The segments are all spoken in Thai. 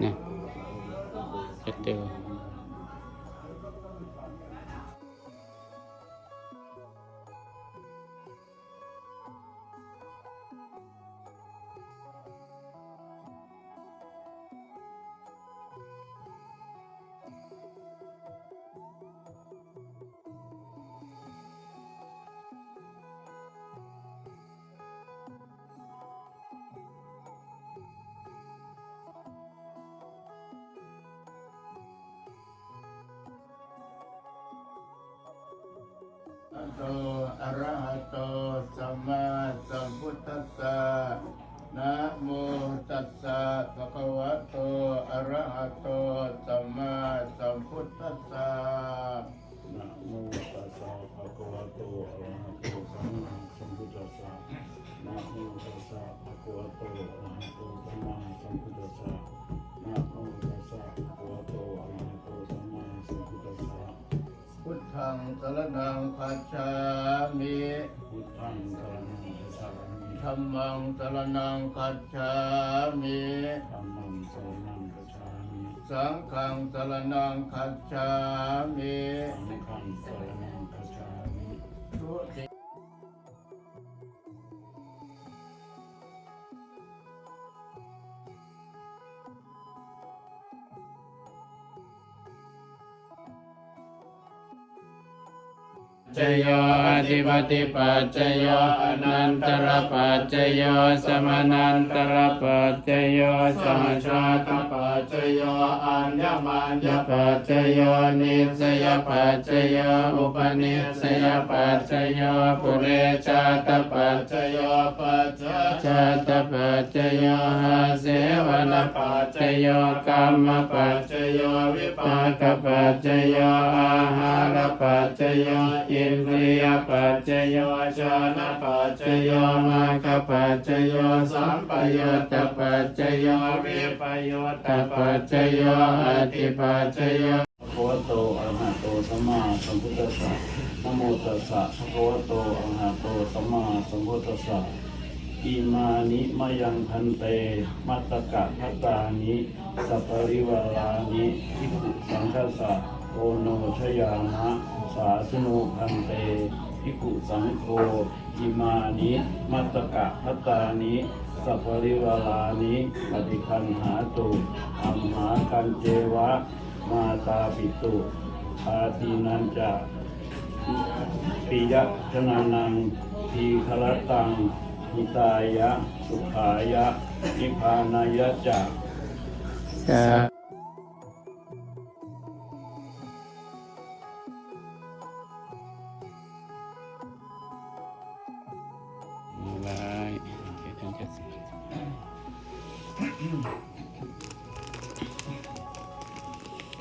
เนี่ยจะเจอ โตอะระหะโตสัมมาสัมพุทธัสสะนะโมตัสสะภะคะวะโตอะระหะโตสัมมาสัม คัจฉามิธัมมังสรณังคัจฉามิสังฆังสรณังคัจฉามิสังฆังสรณังคัจฉามิทุติ จโยอธิปติปัจจโยอนันตรปัจจโยสมานันตรปัจจโยสหชาตปัจจโยอัญญมัญญปัจจโยนิสยปัจจโยอุปนิสยปัจจโยปุเรชาตปัจจโยปัจจชาตปัจจโยหาเสวนปัจจโยกรรมปัจจโยวิปากปัจจโยอาหารปัจจโยอิรียปัจจโยชานะปัจจโยมาคปัจจโยสัมปยุตตปัจจโยวิปยุตตปัจจโยอธิปัจจโยภะคะโตอะรหะโตสัมมาสัมพุทธัสสะนะโมตัสสะภะคะโตอะรหะโตสัมมาสัมพุทธัสสะอิมานิมะยังพันเต มัตตกะพัตตานิ สัปปริวารานิทิฏฐุสังฆสสะ โนชยามะสาสนุพันเตภิกขุสังโฆอิมานิมัตตกะพัตตานิสัปปริวารานิปฏิคันหาตุอัมหากันเจวะ มาตาปิตุอาทีนันจะปิยะชนานังทีคลตังหิตายะ สุขายะนิพพานายะจะ งเจ็ดสิบ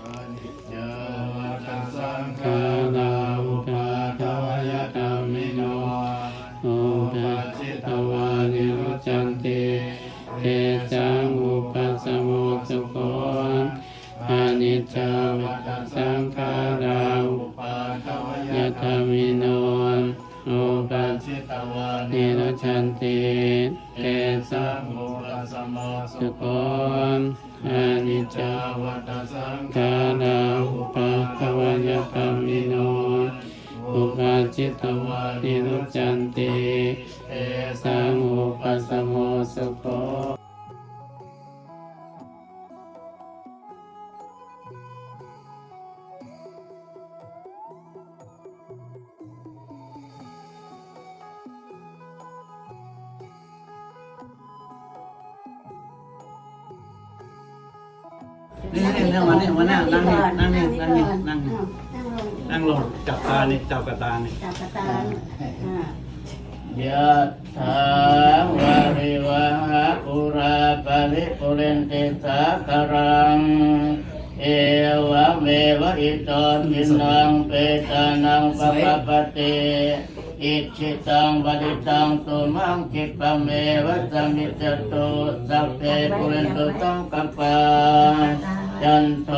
อานิจจาวัฏสังคาขาราุปาปาทวยยยธธรรมิโนโอปัจจิตวานิโรจันติเตจังอุปสมโมสุโขอานิจจาวัฏสังขาราอุปาทวยธรรมิโน อปัจจิตวานิโรจันติเตสังอุปสมโมสุโกอานิจจาวัฏสังขาราอุปาทวยกรรมิโนอุปาจิตวานิรุจันติเอสังอุปสมโมสุโก นี่นี่นั่งมานี่มานั่งนั่งนี่นั่งนี่นั่งนี่นั่งนี่นั่งลงนั่งลงจับตานี่จับกระตานี่จับกระตานอ่ายะถาวาริวหาปุราปะริปุเรนติสาคารัง เอวะเมวะอิโตมินังเปตานังปะปะปะเตอิชิตังปฏิตังตุมังคิปะเมวะสมิจตุสัพเพปุเรนตุสังกัปาจันโท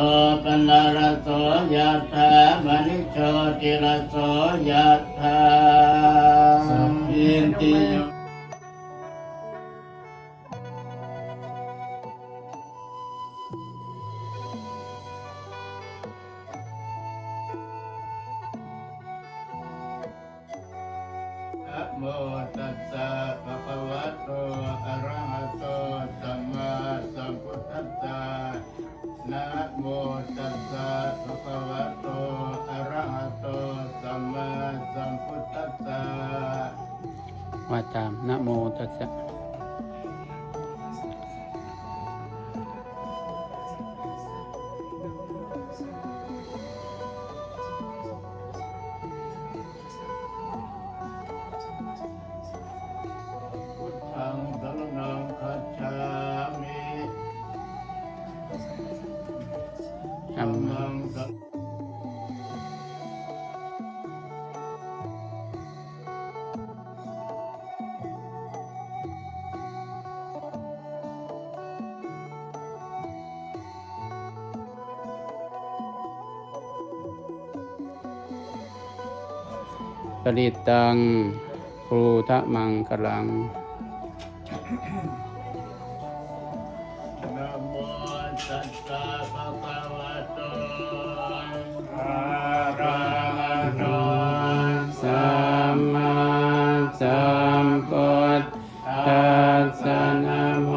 ปนารโสยะถามณิโชติรโสยะถาอินติโย นะโมตัสสะภะคะวะโตอะระหะโตสัมมาสัมพุทธัสสะนะโมตัสสะภะคะวะโตอะระหะโตสัมมาสัมพุทธัสสะว่าตามนะโมตัสสะ ปริตังครูทะมังกลังนะโมตัสสะภะคะวะโตอะระหะโตสัมมาสัมพุทธัสสะนะโม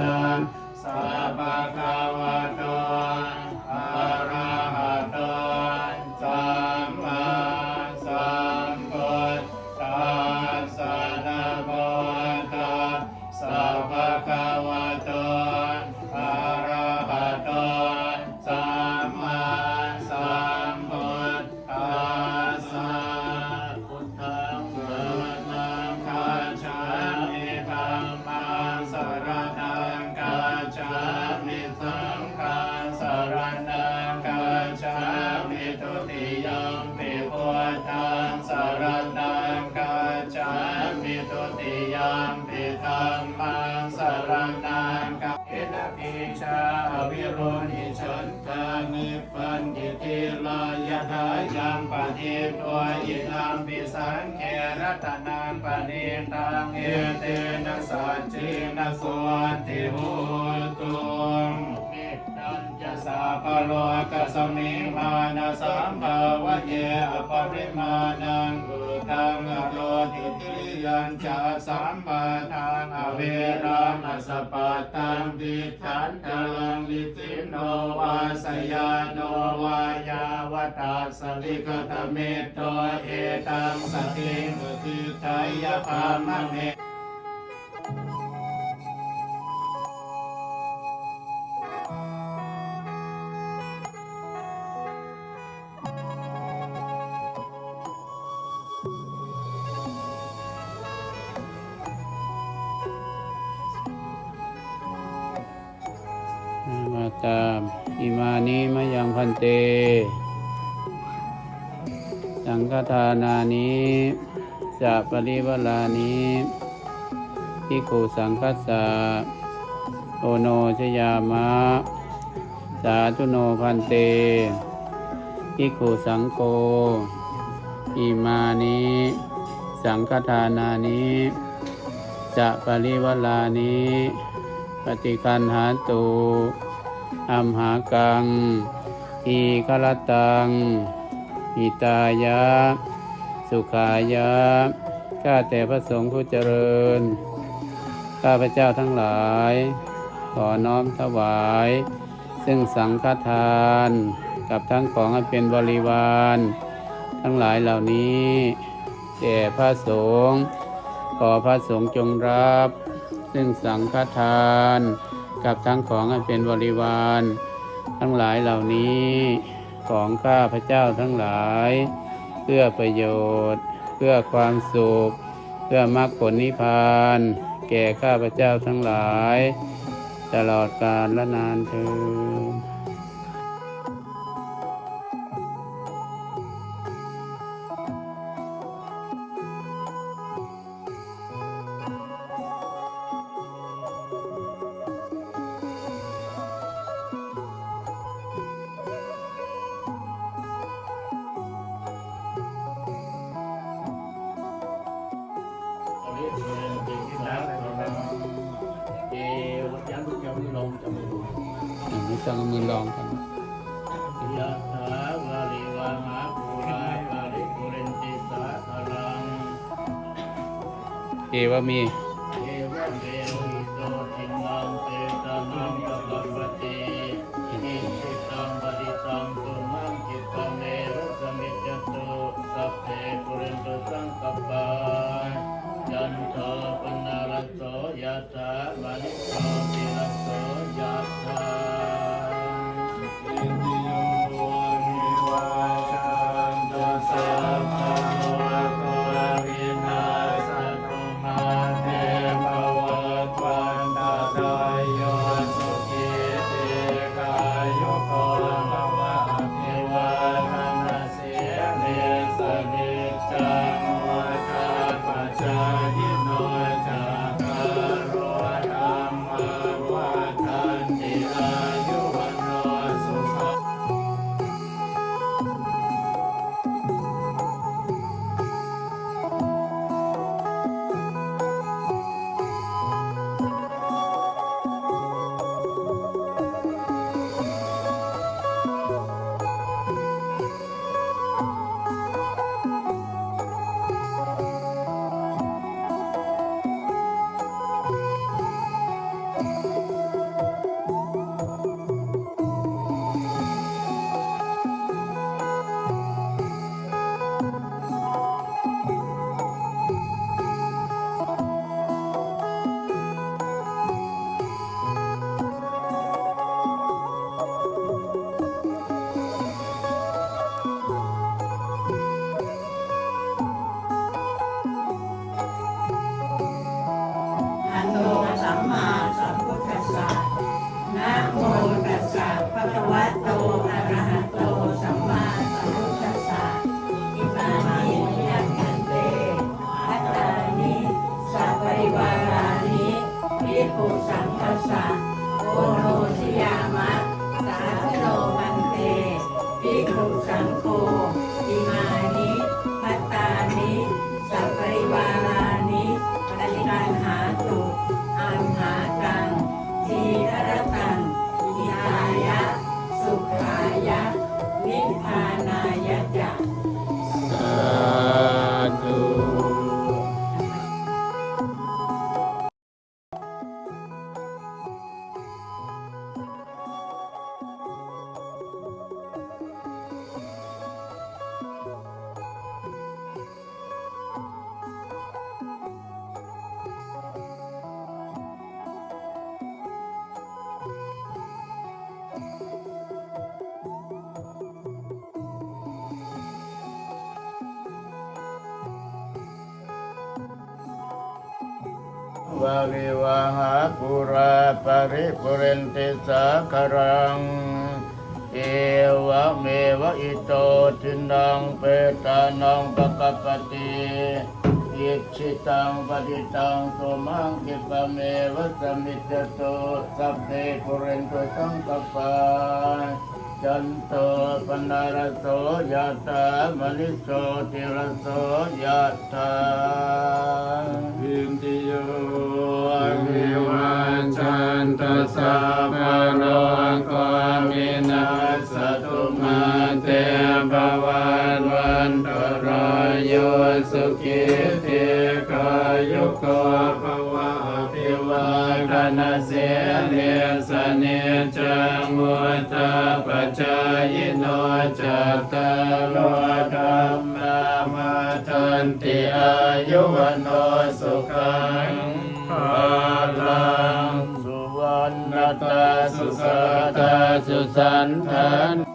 ตัสสะภะคะ ตนังปณิตังเอเตนะสัจจินะสวนติโหตุ สาพโลกสมิมานะสัมภาวะเยอปริมาณังอุตังอโลติทิยัญจะสัมปทานอเวรามัสสปะตังดิฉันตลังลิติโนวาสยานโนวายาวตาสวิกตเมตโตเอตังสติมุติตายภามะเม อิมานิมะยังพันเต สังฆทานานิจะปริวลานิทิคูสังคัสสะโอโนชยามะ สาธุโนพันเตทิคูสังโฆอิมานิสังฆทานานิจะปริวลานิปฏิคันหาตุ อัมหากัง อีคลตัง อิตายะ สุขายะ ข้าแต่พระสงฆ์ผู้เจริญ ข้าพระเจ้าทั้งหลาย ขอน้อมถวาย ซึ่งสังฆทาน กับทั้งของอันเป็นบริวาร ทั้งหลายเหล่านี้แด่พระสงฆ์ขอพระสงฆ์จงรับ ซึ่งสังฆทาน กับทั้งของอันเป็นบริวาร ทั้งหลายเหล่านี้ของข้าพระเจ้าทั้งหลาย เพื่อประโยชน์ เพื่อความสุข เพื่อมรรคผลนิพพาน แก่ข้าพระเจ้าทั้งหลาย ตลอดกาลและนานเทอ เอามือลองกันยะถาวาริวหาภูราปาริปุเรนติสาคารังเอว่ามีเอวะเมหิโตทินังเตตานังปะคะปะเตอิชิตังปฏิตังตุมังคิปะเมรุสมิจจตุสัพเพปุเรนตุสังกปปายันโทปนาลโสยะถามณิโสติ ภิกขุสังโฆอิมา ริวหาปุราปริปุเรนติสาคารัง เอวะเมวะอิโตทินังเปตานังปะกปติอิชิตังปฏิตังตุมังคิปะเมวะสมิจตุสัพเพปุเรนตุสังกปา จันโตปนารโสยะตามณิโสติรโสยะตาอินติโยวิวัจันตสั สุสันทาน